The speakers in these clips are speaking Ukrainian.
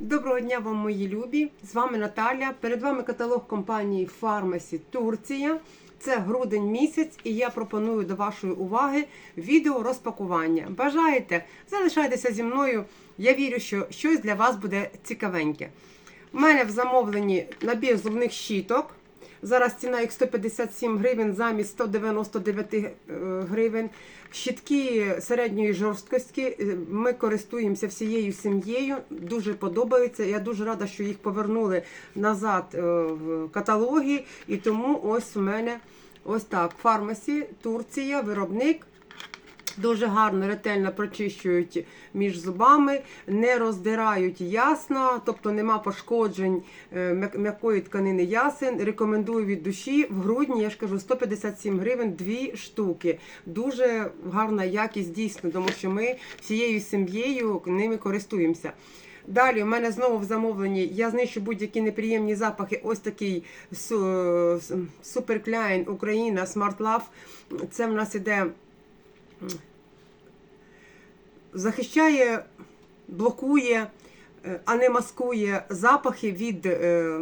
Доброго дня вам, мої любі! З вами Наталя. Перед вами каталог компанії Фармасі Турція. Це грудень місяць, і я пропоную до вашої уваги відео розпакування. Бажаєте? Залишайтеся зі мною. Я вірю, що щось для вас буде цікавеньке. У мене в замовленні набір зубних щіток. Зараз ціна їх 157 гривень замість 199 е, гривень. Щітки середньої жорсткості. е, Ми користуємося всією сім'єю. Дуже подобається. Я дуже рада, що їх повернули назад е, в каталоги. І тому ось у мене ось так. Фармасі, Турція, виробник. Дуже гарно, ретельно прочищують між зубами, не роздирають ясно, тобто нема пошкоджень е, м'якої тканини ясен. Рекомендую від душі. В грудні, я ж кажу, 157 гривень, дві штуки. Дуже гарна якість дійсно, тому що ми всією сім'єю ними користуємося. Далі у мене знову в замовленні я знищу будь-які неприємні запахи. Ось такий суперкляйн Україна Smart Love. Це в нас іде захищає, блокує, е, а не маскує запахи від е,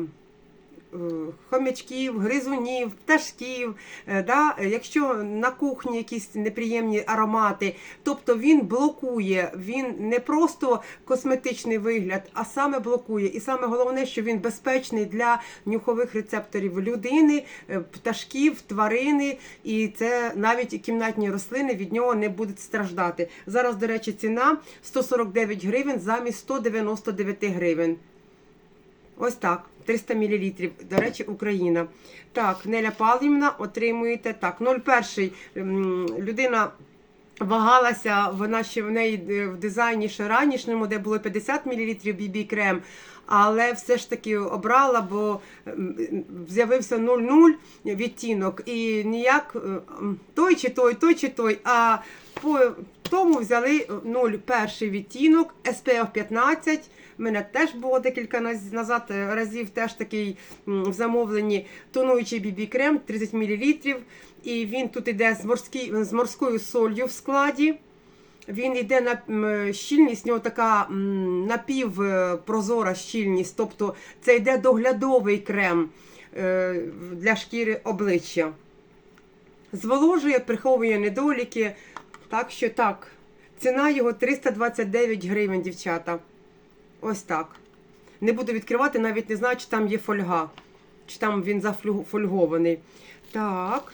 хомячків, гризунів, пташків. Е, Да? Якщо на кухні якісь неприємні аромати, тобто він блокує, він не просто косметичний вигляд, а саме блокує. І саме головне, що він безпечний для нюхових рецепторів людини, е, пташків, тварини, і це навіть кімнатні рослини від нього не будуть страждати. Зараз, до речі, ціна 149 гривень замість 199 гривень. Ось так, 300 мл. До речі, Україна. Так, Неля Павлівна, отримуєте. Так, 01. Людина вагалася, вона ще в неї е, в дизайні ще ранішньому, де було 50 мл BB крем. Але все ж таки обрала, бо з'явився 0,0 відтінок. І ніяк е, той чи той, той чи той. А по тому взяли 0,1 відтінок, SPF 15. У мене теж було декілька назад е, разів теж такий в замовленні тонуючий BB крем 30 мл. І він тут іде з, морський, з морською солью в складі. Він йде на щільність, у нього така напівпрозора щільність, тобто це йде доглядовий крем е, для шкіри обличчя. Зволожує, приховує недоліки. Так що так, ціна його 329 гривень, дівчата. Ось так. Не буду відкривати, навіть не знаю, чи там є фольга, чи там він зафольгований. Так.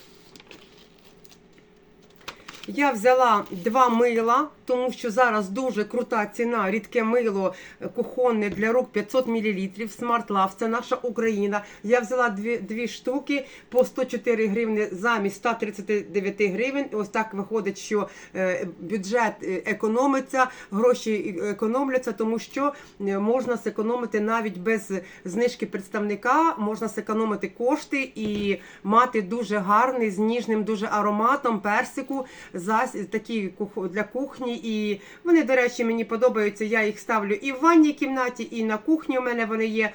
Я взяла два мила, тому що зараз дуже крута ціна. Рідке мило е, кухонне для рук 500 мл. Smart Love, це наша Україна. Я взяла дві, дві штуки по 104 гривні замість 139 гривень. Ось так виходить, що е, бюджет е, економиться, гроші економляться, тому що можна зекономити навіть без знижки представника, можна зекономити кошти і мати дуже гарний з ніжним дуже ароматом персику зас такі для кухні. І вони, до речі, мені подобаються. Я їх ставлю і в ванній кімнаті, і на кухні у мене вони є.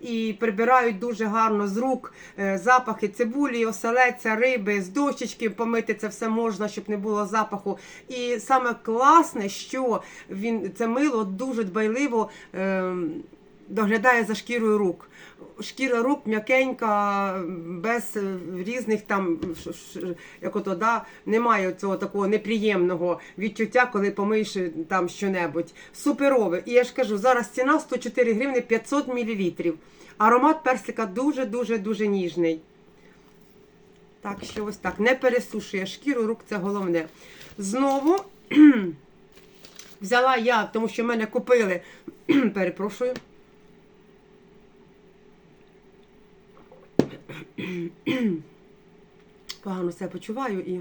І прибирають дуже гарно з рук е, запахи цибулі, оселеця, риби, з дощечки помити це все можна, щоб не було запаху. І саме класне, що він це мило дуже дбайливо е, доглядає за шкірою рук. Шкіра рук м'якенька, без е, різних там як ото, да, немає цього такого неприємного відчуття, коли помиєш е, там щонебудь. Суперове. І я ж кажу, зараз ціна 104 гривни 500 мл. Аромат персика дуже-дуже дуже ніжний. Так що ось так. Не пересушує шкіру, рук це головне. Знову взяла я, тому що мене купили, перепрошую. Погано себе почуваю і.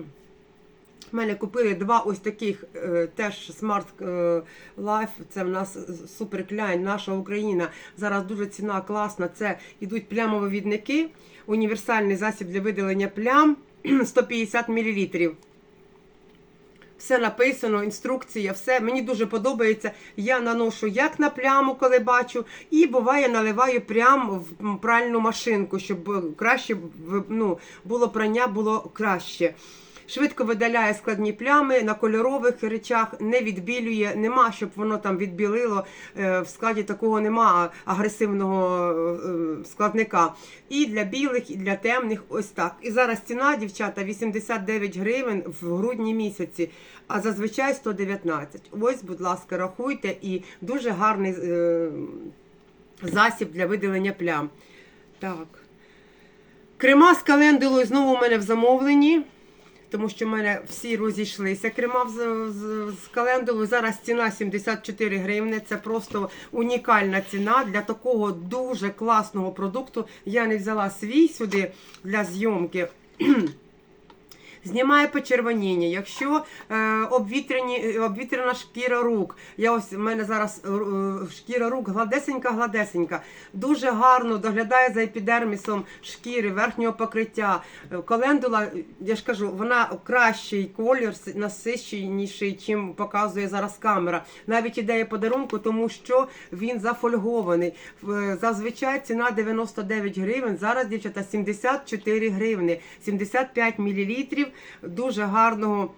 В мене купили два ось таких е, теж Smart е, Life. Це в нас суперкляйн, наша Україна. Зараз дуже ціна класна. Це йдуть плямовивідники, універсальний засіб для видалення плям 150 мл. Все написано, інструкція, все. Мені дуже подобається. Я наношу як на пляму, коли бачу, і буває наливаю прямо в пральну машинку, щоб краще ну, було прання було краще. Швидко видаляє складні плями на кольорових речах, не відбілює, нема, щоб воно там відбілило. Е, В складі такого нема агресивного е, складника. І для білих, і для темних, ось так. І зараз ціна, дівчата, 89 гривень в грудні місяці, а зазвичай 119. Ось, будь ласка, рахуйте, і дуже гарний е, засіб для видалення плям. Так. Крема з календулою знову у мене в замовленні, тому що в мене всі розійшлися крема з, з, з календулу. Зараз ціна 74 гривни. Це просто унікальна ціна для такого дуже класного продукту. Я не взяла свій сюди для зйомки. Знімає почервоніння. Якщо е, обвітряні, е, обвітряна шкіра рук, я ось в мене зараз е, е, шкіра рук гладесенька, гладесенька, дуже гарно доглядає за епідермісом шкіри, верхнього покриття. Е, Календула, я ж кажу, вона кращий колір, насиченіший, чим показує зараз камера. Навіть ідея подарунку, тому що він зафольгований. Зазвичай ціна 99 гривень. Зараз, дівчата, 74 гривни, 75 мілілітрів дуже гарного.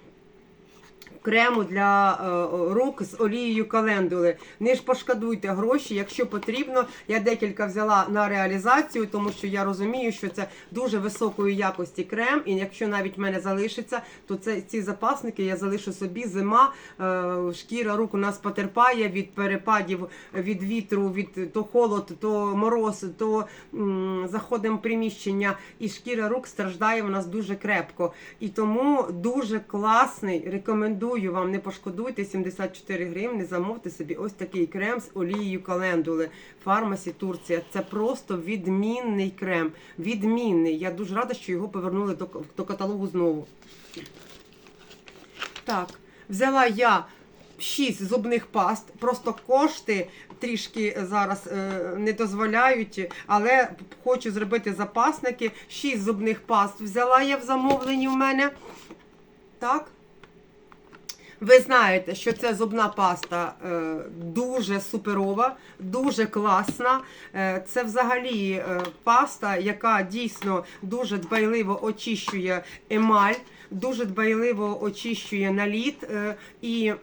Крему для е, рук з олією календули. Не ж пошкодуйте гроші, якщо потрібно. Я декілька взяла на реалізацію, тому що я розумію, що це дуже високої якості крем. І якщо навіть в мене залишиться, то це ці запасники я залишу собі. Зима е, шкіра рук у нас потерпає від перепадів від вітру, від то холод, то мороз, то заходимо в приміщення, і шкіра рук страждає у нас дуже крепко. І тому дуже класний. Рекомендую вам, не пошкодуйте 74 гривні. Замовте собі ось такий крем з олією календули. Фармасі Турція. Це просто відмінний крем. Відмінний. Я дуже рада, що його повернули до, до каталогу знову. Так, взяла я 6 зубних паст. Просто кошти трішки зараз е, не дозволяють, але хочу зробити запасники. 6 зубних паст взяла я в замовленні в мене. Так. Ви знаєте, що ця зубна паста е, дуже суперова, дуже класна. Е, це взагалі е, паста, яка дійсно дуже дбайливо очищує емаль, дуже дбайливо очищує наліт. І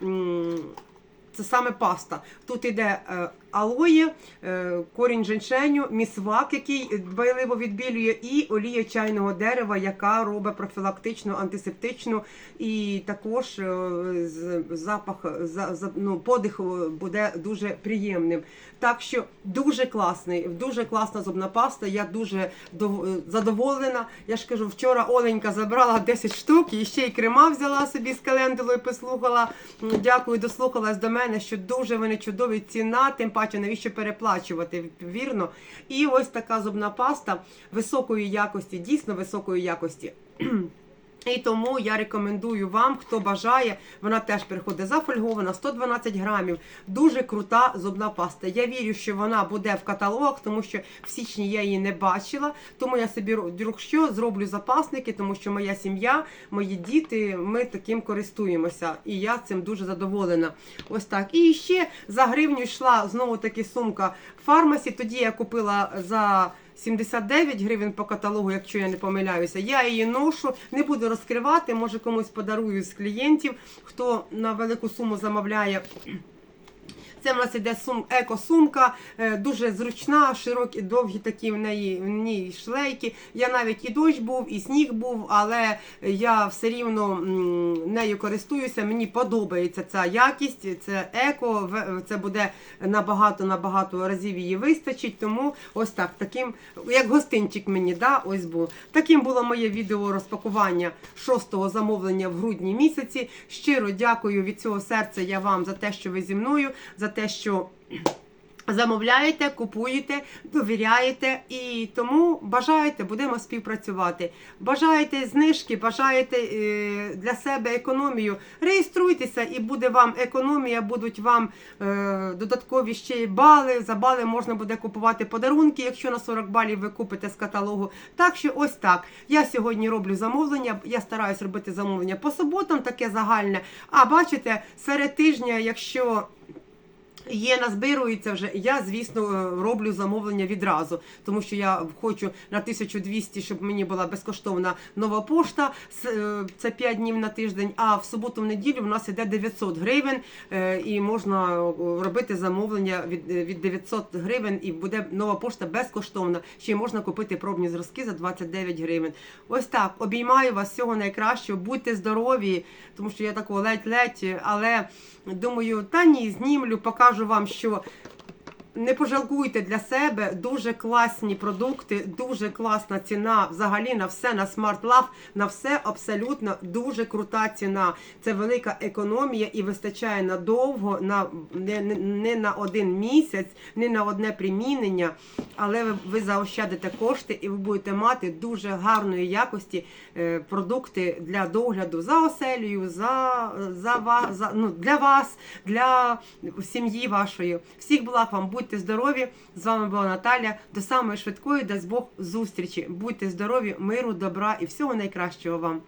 це саме паста. Тут іде алоє, е, корінь женьшеню, місвак, який дбайливо відбілює, і олія чайного дерева, яка робить профілактичну, антисептичну, і також е, запах, за, за- ну, подих е, буде дуже приємним. Так що дуже класний, дуже класна зубна паста. Я дуже задоволена. Я ж кажу, вчора Оленька забрала 10 штук і ще й крема взяла собі з календулою, послухала. Дякую, дослухалась до мене, що дуже вони чудові ціна, тим паче навіщо переплачувати, вірно. І ось така зубна паста високої якості, дійсно високої якості. І тому я рекомендую вам, хто бажає, вона теж приходить зафольгована, 112 грамів. Дуже крута зубна паста. Я вірю, що вона буде в каталогах, тому що в січні я її не бачила. Тому я собі що зроблю запасники, тому що моя сім'я, мої діти, ми таким користуємося. І я цим дуже задоволена. Ось так. І ще за гривню йшла знову таки сумка фармасі. Тоді я купила за. 79 гривень по каталогу, якщо я не помиляюся. Я її ношу, не буду розкривати, може комусь подарую з клієнтів, хто на велику суму замовляє. Це в нас іде сум, еко-сумка, е, дуже зручна, широкі, довгі такі в неї в ній шлейки. Я навіть і дощ був, і сніг був, але я все рівно нею користуюся. Мені подобається ця якість, це еко, це буде набагато набагато разів її вистачить. Тому ось так, таким, як гостинчик мені, да, ось був. Таким було моє відео розпакування шостого замовлення в грудні місяці. Щиро дякую від цього серця я вам за те, що ви зі мною, за те, що. Замовляєте, купуєте, довіряєте і тому бажаєте, будемо співпрацювати. Бажаєте знижки, бажаєте е, для себе економію. Реєструйтеся і буде вам економія, будуть вам е, додаткові ще й бали. За бали можна буде купувати подарунки, якщо на 40 балів ви купите з каталогу. Так що ось так. Я сьогодні роблю замовлення. Я стараюсь робити замовлення по суботам, таке загальне. А бачите, серед тижня, якщо Є, назбирується вже. Я, звісно, е, роблю замовлення відразу, тому що я хочу на 1200, щоб мені була безкоштовна нова пошта. Е, Це 5 днів на тиждень. А в суботу, в неділю в нас іде 900 гривень, е, і можна робити замовлення від, е, від 900 гривень, і буде нова пошта безкоштовна. Ще можна купити пробні зразки за 29 гривень. Ось так. Обіймаю вас всього найкращого. Будьте здорові, тому що я такого ледь-ледь, але думаю, та ні, знімлю, покажу вам, що не пожалкуйте для себе дуже класні продукти, дуже класна ціна. Взагалі на все на Smart Love, на все абсолютно дуже крута ціна. Це велика економія і вистачає надовго, на не, не, на один місяць, не на одне примінення, але ви, ви заощадите кошти і ви будете мати дуже гарної якості е, продукти для догляду за оселею, за, за, за ну, для вас, для сім'ї вашої. Всіх благ вам, будьте здорові. З вами була Наталя. До самої швидкої, дасть Бог, зустрічі. Будьте здорові, миру, добра і всього найкращого вам.